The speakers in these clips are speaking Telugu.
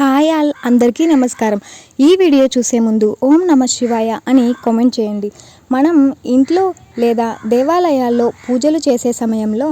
హాయ్ ఆల్ అందరికీ నమస్కారం. ఈ వీడియో చూసే ముందు ఓం నమ శివాయ అని కామెంట్ చేయండి. మనం ఇంట్లో లేదా దేవాలయాల్లో పూజలు చేసే సమయంలో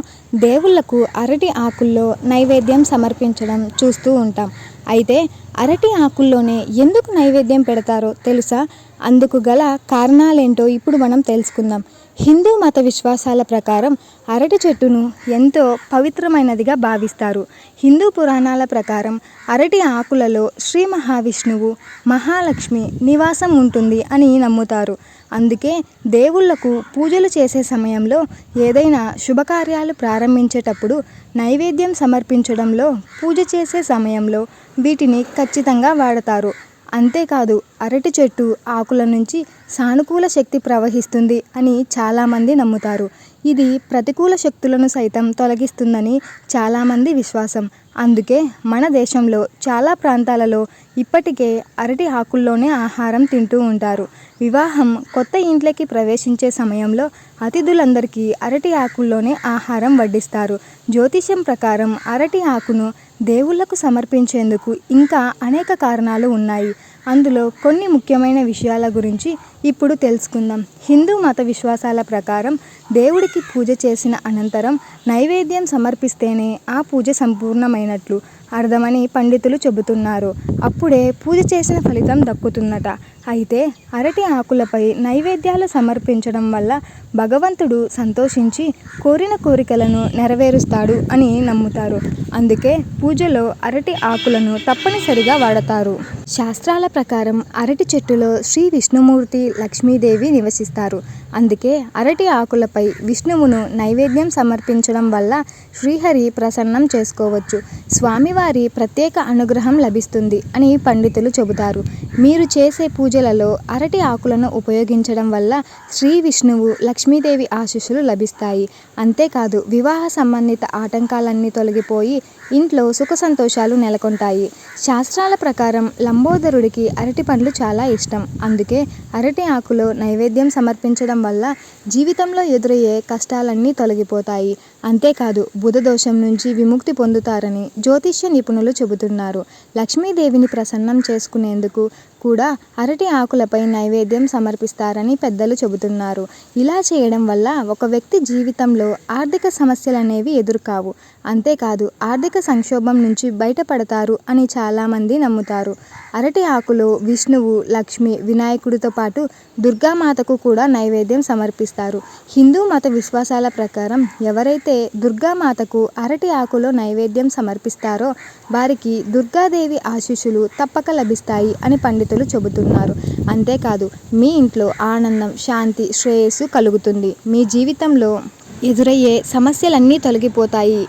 దేవుళ్ళకు అరటి ఆకుల్లో నైవేద్యం సమర్పించడం చూస్తూ ఉంటాం. అయితే అరటి ఆకుల్లోనే ఎందుకు నైవేద్యం పెడతారో తెలుసా? అందుకు గల కారణాలేంటో ఇప్పుడు మనం తెలుసుకుందాం. హిందూ మత విశ్వాసాల ప్రకారం అరటి చెట్టును ఎంతో పవిత్రమైనదిగా భావిస్తారు. హిందూ పురాణాల ప్రకారం అరటి ఆకులలో శ్రీ మహావిష్ణువు మహాలక్ష్మి నివాసం ఉంటుంది అని నమ్ముతారు. అందుకే దేవుళ్ళకు పూజలు చేసే సమయంలో ఏదైనా శుభకార్యాలు ప్రారంభించేటప్పుడు నైవేద్యం సమర్పించడంలో పూజ చేసే సమయంలో వీటిని ఖచ్చితంగా వాడతారు. అంతేకాదు అరటి చెట్టు ఆకుల నుంచి సానుకూల శక్తి ప్రవహిస్తుంది అని చాలామంది నమ్ముతారు. ఇది ప్రతికూల శక్తులను సైతం తొలగిస్తుందని చాలామంది విశ్వాసం. అందుకే మన దేశంలో చాలా ప్రాంతాలలో ఇప్పటికే అరటి ఆకుల్లోనే ఆహారం తింటూ ఉంటారు. వివాహం కొత్త ఇంట్లోకి ప్రవేశించే సమయంలో అతిథులందరికీ అరటి ఆకుల్లోనే ఆహారం వడ్డిస్తారు. జ్యోతిష్యం ప్రకారం అరటి ఆకును దేవుళ్ళకు సమర్పించేందుకు ఇంకా అనేక కారణాలు ఉన్నాయి. అందులో కొన్ని ముఖ్యమైన విషయాల గురించి ఇప్పుడు తెలుసుకుందాం. హిందూ మత విశ్వాసాల ప్రకారం దేవుడికి పూజ చేసిన అనంతరం నైవేద్యం సమర్పిస్తేనే ఆ పూజ సంపూర్ణమైనట్లు అర్థమని పండితులు చెబుతున్నారు. అప్పుడే పూజ చేసిన ఫలితం దక్కుతుందట. అయితే అరటి ఆకులపై నైవేద్యాలు సమర్పించడం వల్ల భగవంతుడు సంతోషించి కోరిన కోరికలను నెరవేరుస్తాడు అని నమ్ముతారు. అందుకే పూజలో అరటి ఆకులను తప్పనిసరిగా వాడతారు. శాస్త్రాల ప్రకారం అరటి చెట్టులో శ్రీ విష్ణుమూర్తి లక్ష్మీదేవి నివసిస్తారు. అందుకే అరటి ఆకులపై విష్ణువును నైవేద్యం సమర్పించడం వల్ల శ్రీహరి ప్రసన్నం చేసుకోవచ్చు. స్వామివారి ప్రత్యేక అనుగ్రహం లభిస్తుంది అని పండితులు చెబుతారు. మీరు చేసే పూజ పూజలలో అరటి ఆకులను ఉపయోగించడం వల్ల శ్రీ విష్ణువు లక్ష్మీదేవి ఆశీస్సులు లభిస్తాయి. అంతేకాదు వివాహ సంబంధిత ఆటంకాలన్నీ తొలగిపోయి ఇంట్లో సుఖ సంతోషాలు నెలకొంటాయి. శాస్త్రాల ప్రకారం లంబోదరుడికి అరటి పండ్లు చాలా ఇష్టం. అందుకే అరటి ఆకులో నైవేద్యం సమర్పించడం వల్ల జీవితంలో ఎదురయ్యే కష్టాలన్నీ తొలగిపోతాయి. అంతేకాదు బుధ దోషం నుంచి విముక్తి పొందుతారని జ్యోతిష్య నిపుణులు చెబుతున్నారు. లక్ష్మీదేవిని ప్రసన్నం చేసుకునేందుకు కూడా అరటి ఆకులపై నైవేద్యం సమర్పిస్తారని పెద్దలు చెబుతున్నారు. ఇలా చేయడం వల్ల ఒక వ్యక్తి జీవితంలో ఆర్థిక సమస్యలు అనేవి ఎదురుకావు. అంతేకాదు ఆర్థిక సంక్షోభం నుంచి బయటపడతారు అని చాలామంది నమ్ముతారు. అరటి ఆకులో విష్ణువు లక్ష్మి వినాయకుడితో పాటు దుర్గామాతకు కూడా నైవేద్యం సమర్పిస్తారు. హిందూ మత విశ్వాసాల ప్రకారం ఎవరైతే దుర్గామాతకు అరటి ఆకులో నైవేద్యం సమర్పిస్తారో వారికి దుర్గాదేవి ఆశీస్సులు తప్పక లభిస్తాయి అని పండితులు చెబుతున్నారు. అంతేకాదు మీ ఇంట్లో ఆనందం శాంతి శ్రేయస్సు కలుగుతుంది. మీ జీవితంలో ఎదురయ్యే సమస్యలన్నీ తొలగిపోతాయి.